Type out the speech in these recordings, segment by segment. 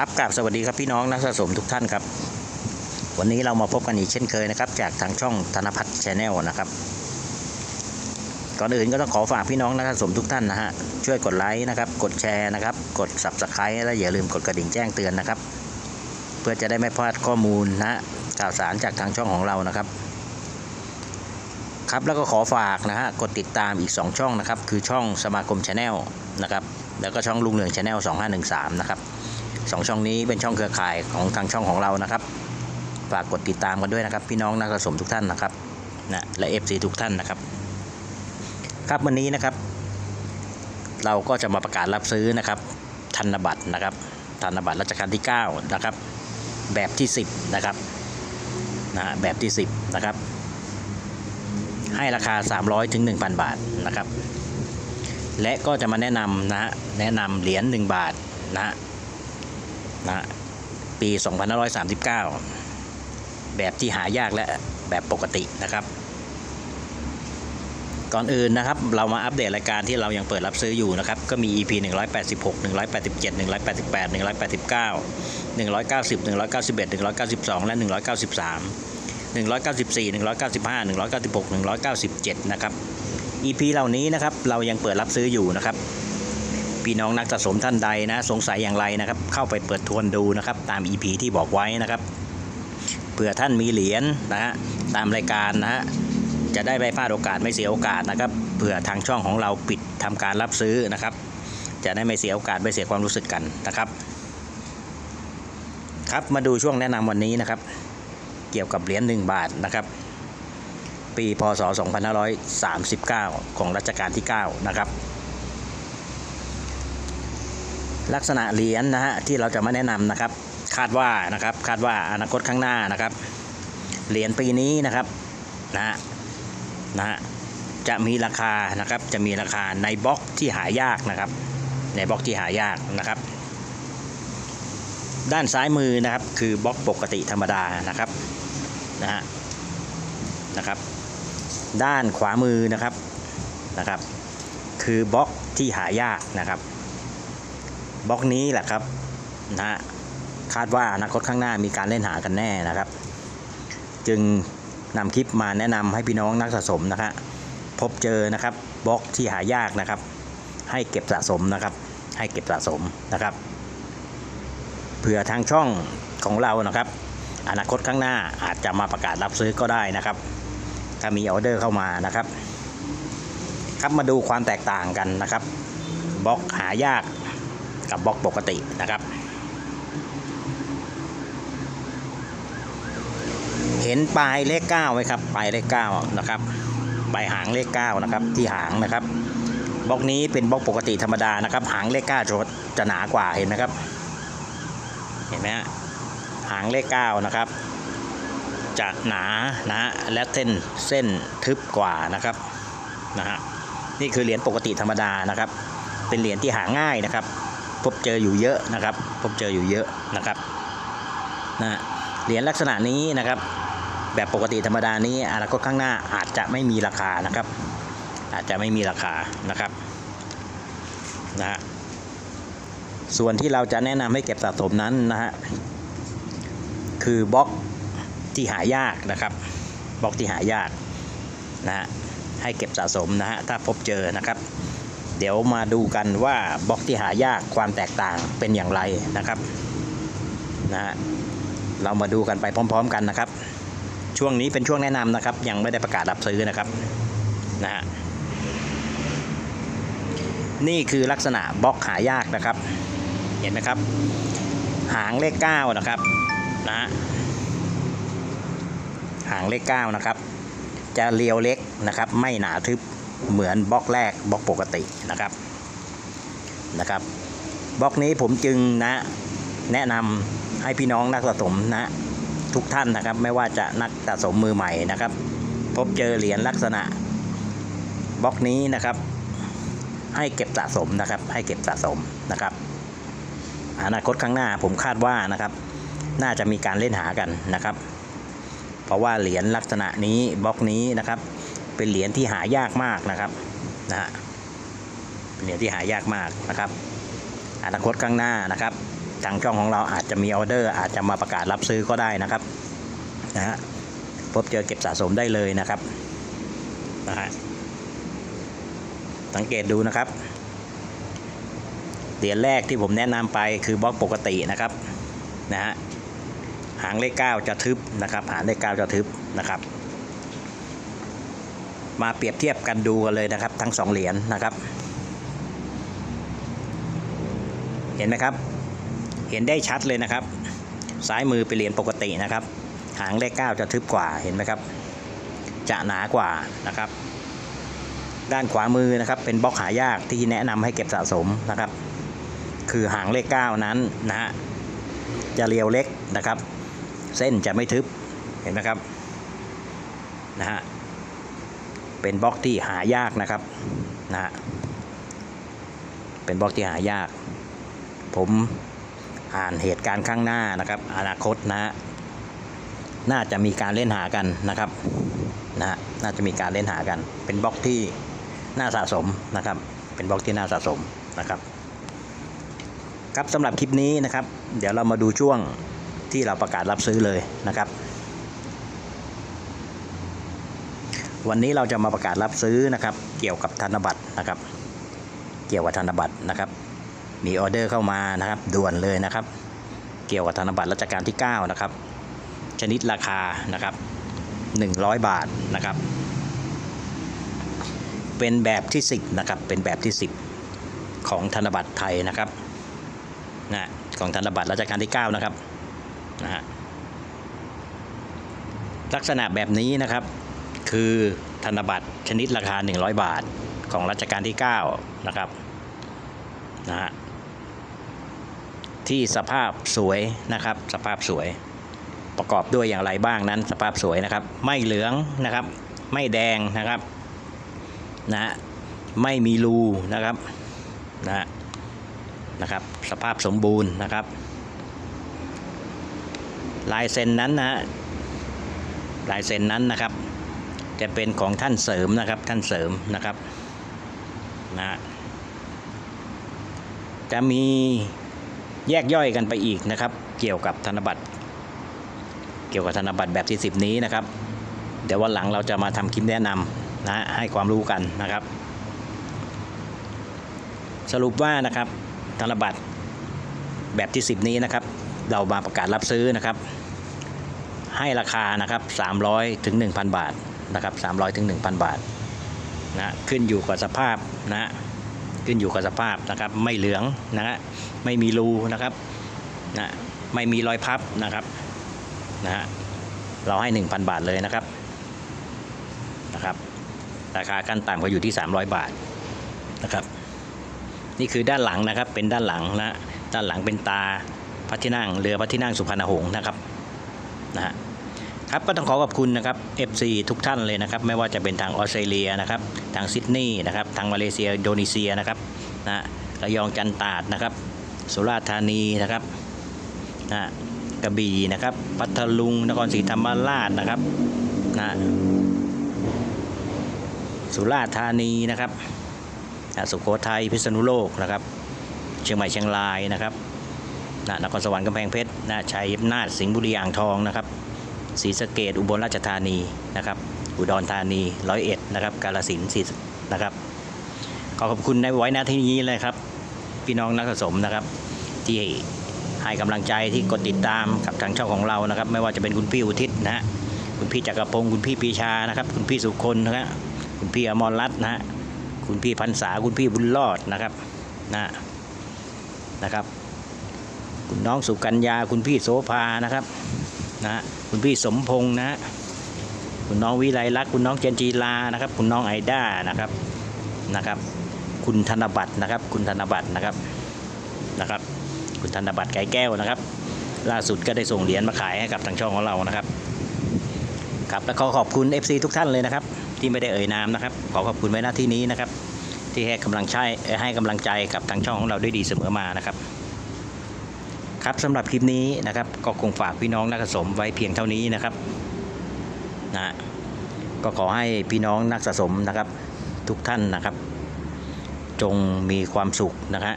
ครับกราบสวัสดีครับพี่น้องนักสะสมทุกท่านครับ วันนี้เรามาพบกันอีกเช่นเคยนะครับ จากทางช่องธนพัฒน์ชาแนลนะครับ ก่อนอื่นก็ต้องขอฝากพี่น้องนักสะสมทุกท่านนะฮะช่วยกดไลค์นะครับ กดแชร์นะครับ กด subscribe และอย่าลืมกดกระดิ่งแจ้งเตือนนะครับ เพื่อจะได้ไม่พลาดข้อมูลนะข่าวสารจากทางช่องของเรานะครับ ครับแล้วก็ขอฝากนะฮะกดติดตามอีก 2 ช่องนะครับ คือช่องสมาคมชาแนลนะครับแล้วก็ช่องลุงเหลืองชาแนล2513 นะครับ สองช่องนี้เป็นช่องเครือข่ายของทางช่องของเรานะครับ ฝากกดติดตามกันด้วยนะครับ พี่น้องนักสะสมทุกท่านนะครับนะและ FC ทุกท่านนะครับ ครับวันนี้นะครับ เราก็จะมาประกาศรับซื้อนะครับธนบัตรนะครับธนบัตรรัชกาลที่9นะครับ แบบที่ 10 นะครับนะฮะแบบที่ 10 นะครับ ให้ราคา 300ถึง1,000 บาทนะครับ และก็จะมาแนะนำนะฮะแนะนำเหรียญ1บาทนะ นะปี 2539 แบบที่หายากและแบบปกตินะครับ ก่อนอื่นนะครับ เรามาอัปเดตรายการที่เรายังเปิดรับซื้ออยู่นะครับ ก็มี EP 186 187 188 189 190 191 192 และ 193 194 195 196 197 นะครับ EP เหล่านี้นะครับ เรายังเปิดรับซื้ออยู่นะครับ พี่น้องนักสะสมท่านใดนะ สงสัยอย่างไรนะครับ เข้าไปเปิดทวนดูนะครับ ตาม EP ที่บอกไว้นะครับเผื่อท่านมีเหรียญนะฮะตามรายการนะฮะจะได้ไม่พลาดโอกาสไม่เสียโอกาสนะครับเผื่อทางช่องของเราปิดทำการรับซื้อนะครับ จะได้ไม่เสียโอกาสไม่เสียความรู้สึกกันนะครับ ครับมาดูช่วงแนะนำวันนี้นะครับ เกี่ยวกับเหรียญ1บาทนะครับ ปีพศ 2539 ของรัชกาลที่ 9 นะครับ ลักษณะเหรียญนะฮะที่เราจะมาแนะนำนะครับ คาดว่านะครับคาดว่าอนาคตข้างหน้านะครับ เหรียญปีนี้นะครับนะฮะนะฮะจะมีราคานะครับจะมีราคาในบล็อกที่หายากนะครับ ในบล็อกที่หายากนะครับ ด้านซ้ายมือนะครับคือบล็อกปกติธรรมดานะครับนะฮะนะครับ ด้านขวามือนะครับนะครับ คือบล็อกที่หายากนะครับ บล็อกนี้แหละครับนะฮะคาดว่าอนาคตข้างหน้ามีการเล่นหากันแน่นะครับ จึงนำคลิปมาแนะนำให้พี่น้องนักสะสมนะครับพบเจอนะครับบล็อกที่หายากนะครับ ให้เก็บสะสมนะครับ ให้เก็บสะสมนะครับเผื่อทางช่องของเรานะครับ อนาคตข้างหน้าอาจจะมาประกาศรับซื้อก็ได้นะครับ ถ้ามีออเดอร์เข้ามานะครับ ครับมาดูความแตกต่างกันนะครับบล็อกหายาก กับบล็อกปกตินะครับ เห็นปลายเลขเก้าไหมครับปลายเลขเก้านะครับปลายหางเลขเก้านะครับที่หางนะครับบล็อกนี้เป็นบล็อกปกติธรรมดานะครับ หางเลขเก้าจะจะหนากว่าเห็นไหมครับ เห็นไหมฮะหางเลขเก้านะครับ จะหนานะฮะและเส้นเส้นทึบกว่านะครับนะฮะนี่คือเหรียญปกติธรรมดานะครับ เป็นเหรียญที่หาง่ายนะครับ พบเจออยู่เยอะนะครับ พบเจออยู่เยอะนะครับนะเหรียญลักษณะนี้นะครับ แบบปกติธรรมดานี้อนาคตข้างหน้าอาจจะไม่มีราคานะครับ อาจจะไม่มีราคานะครับนะฮะส่วนที่เราจะแนะนำให้เก็บสะสมนั้นนะฮะคือบล็อกที่หายากนะครับบล็อกที่หายากนะฮะให้เก็บสะสมนะฮะถ้าพบเจอนะครับ เดี๋ยวมาดูกันว่าบล็อกที่หายากความแตกต่างเป็นอย่างไรนะครับนะฮะเรามาดูกันไปพร้อม ๆ กันนะครับ ช่วงนี้เป็นช่วงแนะนำนะครับ ยังไม่ได้ประกาศรับซื้อนะครับนะฮะนี่คือลักษณะบล็อกหายากนะครับ เห็นไหมครับ หางเลข9นะครับนะฮะหางเลข9นะครับ จะเรียวเล็กนะครับ ไม่หนาทึบ เหมือนบล็อกแรกบล็อกปกตินะครับนะครับบล็อกนี้ผมจึงนะแนะนำให้พี่น้องนักสะสมนะทุกท่านนะครับ ไม่ว่าจะนักสะสมมือใหม่นะครับ พบเจอเหรียญลักษณะบล็อกนี้นะครับ ให้เก็บสะสมนะครับ ให้เก็บสะสมนะครับ อนาคตข้างหน้าผมคาดว่านะครับ น่าจะมีการเล่นหากันนะครับ เพราะว่าเหรียญลักษณะนี้บล็อกนี้นะครับ เป็นเหรียญที่หายากมากนะครับนะฮะเป็นเหรียญที่หายากมากนะครับอนาคตข้างหน้านะครับ ทางช่องของเราอาจจะมีออเดอร์ อาจจะมาประกาศรับซื้อก็ได้นะครับนะฮะพบเจอเก็บสะสมได้เลยนะครับนะฮะสังเกตดูนะครับเหรียญแรกที่ผมแนะนำไปคือบล็อกปกตินะครับนะฮะหางเลขเก้าจะทึบนะครับ หางเลขเก้าจะทึบนะครับ มาเปรียบเทียบกันดูกันเลยนะครับ ทั้งสองเหรียญนะครับ เห็นไหมครับ เห็นได้ชัดเลยนะครับ ซ้ายมือเป็นเหรียญปกตินะครับ หางเลขเก้าจะทึบกว่าเห็นไหมครับ จะหนากว่านะครับ ด้านขวามือนะครับ เป็นบล็อกหายากที่แนะนำให้เก็บสะสมนะครับ คือหางเลขเก้านั้นนะฮะจะเรียวเล็กนะครับ เส้นจะไม่ทึบเห็นไหมครับนะฮะ เป็นบล็อกที่หายากนะครับนะฮะเป็นบล็อกที่หายาก ผมอ่านเหตุการณ์ข้างหน้านะครับ อนาคตนะฮะน่าจะมีการเล่นหากันนะครับนะฮะน่าจะมีการเล่นหากัน เป็นบล็อกที่น่าสะสมนะครับ เป็นบล็อกที่น่าสะสมนะครับครับสำหรับคลิปนี้นะครับ เดี๋ยวเรามาดูช่วงที่เราประกาศรับซื้อเลยนะครับ วันนี้เราจะมาประกาศรับซื้อนะครับ เกี่ยวกับธนบัตรนะครับ เกี่ยวกับธนบัตรนะครับ มีออเดอร์เข้ามานะครับด่วนเลยนะครับ เกี่ยวกับธนบัตรรัชกาลที่ 9 นะครับ ชนิดราคานะครับ 100 บาทนะครับ เป็นแบบที่ 10นะครับเป็นแบบที่ 10 ของธนบัตรไทยนะครับนะของธนบัตรรัชกาลที่ 9 นะครับนะฮะลักษณะแบบนี้นะครับ คือธนบัตรชนิดราคา 100 บาทของรัชกาลที่ 9 นะครับนะฮะที่สภาพสวยนะครับ สภาพสวย ประกอบด้วยอย่างไรบ้างนั้นสภาพสวยนะครับ ไม่เหลืองนะครับ ไม่แดงนะครับนะฮะไม่มีรูนะครับนะฮะนะครับ สภาพสมบูรณ์นะครับ ลายเซ็นนั้นนะฮะลายเซ็นนั้นนะครับ จะเป็นของท่านเสริมนะครับท่านเสริมนะครับนะจะมีแยกย่อยกันไปอีกนะครับ เกี่ยวกับธนบัตร เกี่ยวกับธนบัตรแบบที่ 10 นี้นะครับ เดี๋ยววันหลังเราจะมาทำคลิปแนะนำนะให้ความรู้กันนะครับ สรุปว่านะครับธนบัตรแบบที่ 10 นี้นะครับ เรามาประกาศรับซื้อนะครับ ให้ราคานะครับ 300ถึง1,000 บาท นะครับ300ถึง1,000บาทนะขึ้นอยู่กับสภาพนะขึ้นอยู่กับสภาพนะครับ ไม่เหลืองนะฮะไม่มีรูนะครับนะไม่มีรอยพับนะครับนะฮะเราให้ 1,000 บาทเลยนะครับนะครับ ราคาขั้นต่ำก็อยู่ที่ 300 บาทนะครับ นี่คือด้านหลังนะครับเป็นด้านหลังนะด้านหลังเป็นตาพระที่นั่งเรือพระที่นั่งสุพรรณหงษ์นะครับนะฮะ ครับก็ต้องขอขอบคุณนะครับ FC ทุกท่านเลยนะครับ ไม่ว่าจะเป็นทางออสเตรเลียนะครับ ทางซิดนีย์นะครับ ทางมาเลเซียอินโดนีเซียนะครับนะระยองจันตาดนะครับ สุราษฎร์ธานีนะครับนะกระบี่นะครับ พัทลุง นครศรีธรรมราชนะครับนะสุราษฎร์ธานีนะครับนะสุโขทัย พิษณุโลกนะครับ เชียงใหม่ เชียงรายนะครับนะนครสวรรค์กำแพงเพชรนะชัยนาทสิงห์บุรีอ่างทองนะครับ ศรีสะเกดอุบลราชธานีนะครับ อุดรธานีร้อยเอ็ดนะครับ กาฬสินศรีนะครับ ขอขอบคุณในไว้หน้าที่นี้เลยครับ พี่น้องนักสะสมนะครับ ที่ให้กำลังใจที่กดติดตามกับทางช่องของเรานะครับ ไม่ว่าจะเป็นคุณพี่อุทิศนะฮะคุณพี่จักรพงศ์คุณพี่ปีชานะครับ คุณพี่สุคนนะฮะคุณพี่อมรรัตน์นะฮะคุณพี่พันษาคุณพี่บุญรอดนะครับนะนะครับ คุณน้องสุกัญญาคุณพี่โสภานะครับ นะคุณพี่สมพงษ์นะคุณน้องวิไลลักษ์คุณน้องเจนจีลานะครับ คุณน้องไอด้านะครับนะครับ คุณธนบัตรนะครับ คุณธนบัตรนะครับนะครับ คุณธนบัตรไก่แก้วนะครับ ล่าสุดก็ได้ส่งเหรียญมาขายให้กับทางช่องของเรานะครับครับและขอขอบคุณ FC ทุกท่านเลยนะครับ ที่ไม่ได้เอ่ยนามนะครับ ขอขอบคุณไว้หน้าที่นี้นะครับ ที่ให้กำลังใจให้กำลังใจกับทางช่องของเราด้วยดีเสมอมานะครับ ครับสำหรับคลิปนี้นะครับ ก็คงฝากพี่น้องนักสะสมไว้เพียงเท่านี้นะครับนะก็ขอให้พี่น้องนักสะสมนะครับ ทุกท่านนะครับ จงมีความสุขนะฮะ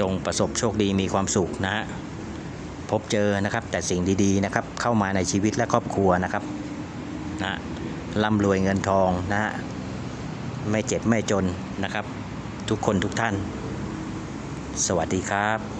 จงประสบโชคดีมีความสุขนะฮะพบเจอนะครับ แต่สิ่งดีๆนะครับ เข้ามาในชีวิตและครอบครัวนะครับนะร่ำรวยเงินทองนะฮะไม่เจ็บไม่จนนะครับ ทุกคนทุกท่าน สวัสดีครับ